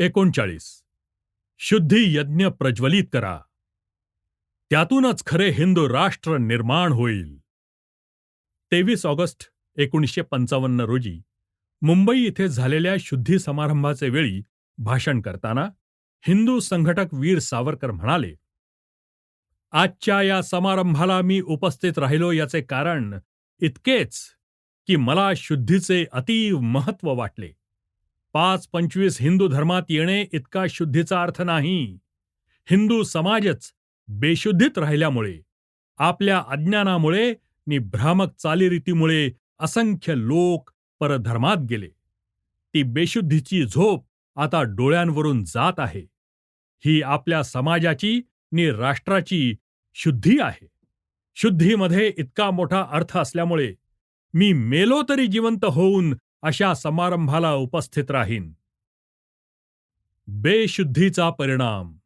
एकोणचाळीस. शुद्धी यज्ञ प्रज्वलित करा. त्यातूनच खरे हिंदू राष्ट्र निर्माण होईल. तेवीस ऑगस्ट एकोणीसशे पंचावन्न रोजी मुंबई इथे झालेल्या शुद्धी समारंभाचे वेळी भाषण करताना हिंदू संघटक वीर सावरकर म्हणाले आजच्या या समारंभाला मी उपस्थित राहिलो याचे कारण इतकेच की मला शुद्धीचे अतीव महत्त्व वाटले. पाच पंचवीस हिंदू धर्मात येणे इतका शुद्धीचा अर्थ नाही. हिंदू समाजच बेशुद्धीत राहिल्यामुळे आपल्या अज्ञानामुळे नि भ्रामक चालीरीतीमुळे असंख्य लोक परधर्मात गेले. ती बेशुद्धीची झोप आता डोळ्यांवरून जात आहे. ही आपल्या समाजाची नि राष्ट्राची शुद्धी आहे. शुद्धीमध्ये इतका मोठा अर्थ असल्यामुळे मी मेलो तरी जिवंत होऊन अशा समारंभाला उपस्थित राहीन. बेशुद्धीचा परिणाम.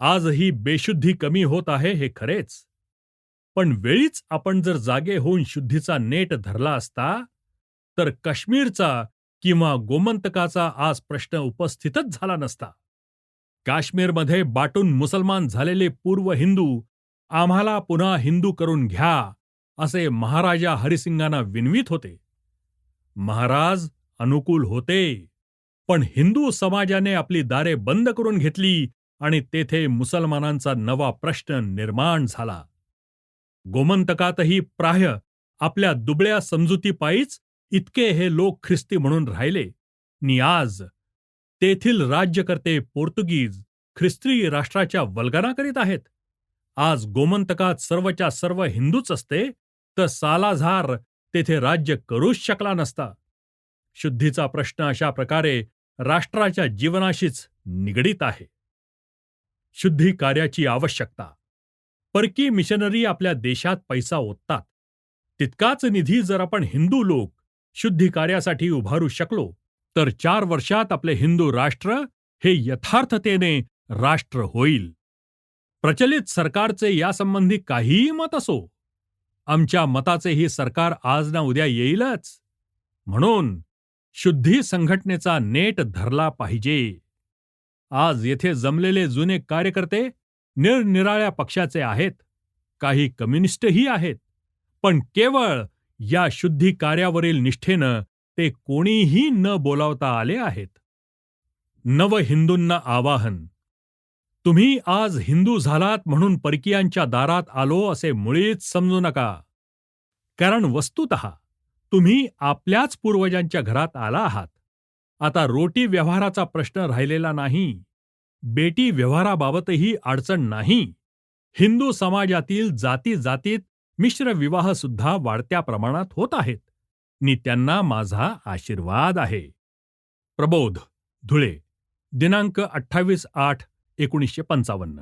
आजही बेशुद्धी कमी होत आहे हे खरेच. पण वेळीच आपण जर जागे होऊन शुद्धीचा नेट धरला असता तर काश्मीरचा किंवा गोमंतकाचा आज प्रश्न उपस्थितच झाला नसता. काश्मीरमध्ये बाटून मुसलमान झालेले पूर्व हिंदू आम्हाला पुन्हा हिंदू करून घ्या असे महाराजा हरिसिंगांना विनवीत होते. महाराज अनुकूल होते. पण हिंदू समाजाने आपली दारे बंद करून घेतली आणि तेथे मुसलमानांचा नवा प्रश्न निर्माण झाला. गोमंतकातही प्राय आपल्या दुबळ्या समजुतीपायीच इतके हे लोक ख्रिस्ती म्हणून राहिले. नियाज आज तेथील राज्यकर्ते पोर्तुगीज ख्रिस्ती राष्ट्राच्या वल्गना करीत आहेत. आज गोमंतकात सर्वच्या सर्व हिंदूच असते तर सालाझार तेथे राज्य करूच शकला नसता. शुद्धीचा प्रश्न अशा प्रकारे राष्ट्राच्या जीवनाशीच निगडीत आहे. शुद्धी कार्याची आवश्यकता. परकी मिशनरी आपल्या देशात पैसा ओततात. तितकाच निधी जर आपण हिंदू लोक शुद्धी कार्यासाठी उभारू शकलो तर चार वर्षात आपले हिंदू राष्ट्र हे यथार्थतेने राष्ट्र होईल. प्रचलित सरकारचे यासंबंधी काहीही मत असो. आमच्या मताचेही सरकार आज ना उद्या येईलच. म्हणून शुद्धी संघटनेचा नेट धरला पाहिजे. आज येथे जमलेले जुने कार्यकर्ते निरनिराळ्या पक्षाचे आहेत. काही कम्युनिस्टही आहेत. पण केवळ या शुद्धी कार्यावरील निष्ठेनं ते कोणीही न बोलावता आले आहेत. नव हिंदूंना आवाहन. तुम्ही आज हिंदू झालात म्हणून परकीयांच्या दारात आलो असे मुळीच समजू नका. कारण वस्तुत तुम्ही आपल्याच पूर्वजांच्या घरात आला आहात. आता रोटी व्यवहाराचा प्रश्न राहिलेला नाही. बेटी व्यवहाराबाबतही अडचण नाही. हिंदू समाजातील जाती जातीत मिश्र विवाह सुद्धा वाढत्या प्रमाणात होत आहेत. नि त्यांना माझा आशीर्वाद आहे. प्रबोध धुळे दिनांक अठ्ठावीस आठ एकोणीसशे पंचावन्न.